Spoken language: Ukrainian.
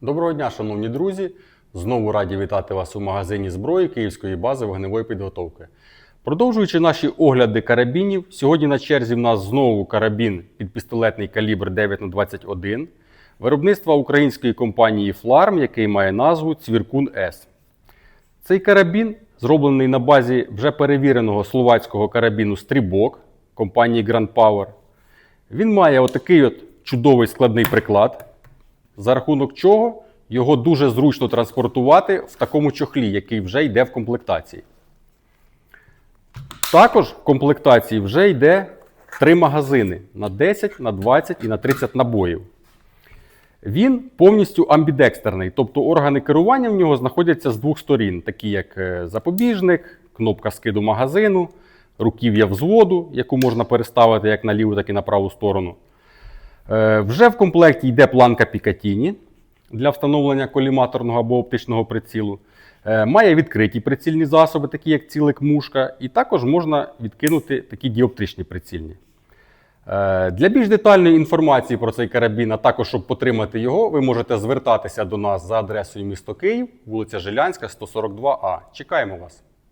Доброго дня, шановні друзі! Знову раді вітати вас у магазині зброї Київської бази вогневої підготовки. Продовжуючи наші огляди карабінів, сьогодні на черзі в нас знову карабін під пістолетний калібр 9х21 виробництва української компанії Фларм, який має назву Цвіркун С. Цей карабін зроблений на базі вже перевіреного словацького карабіну Стрібок компанії Grand Power. Він має отакий от чудовий складний приклад, за рахунок чого його дуже зручно транспортувати в такому чохлі, який вже йде в комплектації. Також в комплектації вже йде три магазини на 10, на 20 і на 30 набоїв. Він повністю амбідекстерний, тобто органи керування в нього знаходяться з двох сторін, такі як е, запобіжник, кнопка скиду магазину, руків'я взводу, яку можна переставити як на ліву, так і на праву сторону. Е, Вже в комплекті йде планка Пікатіні для встановлення коліматорного або оптичного прицілу. Е, Має відкриті прицільні засоби, такі як цілик мушка, і також можна відкинути такі діоптичні прицільні. Е, Для більш детальної інформації про цей карабін, а також щоб потримати його, ви можете звертатися до нас за адресою місто Київ, вулиця Жилянська, 142А. Чекаємо вас.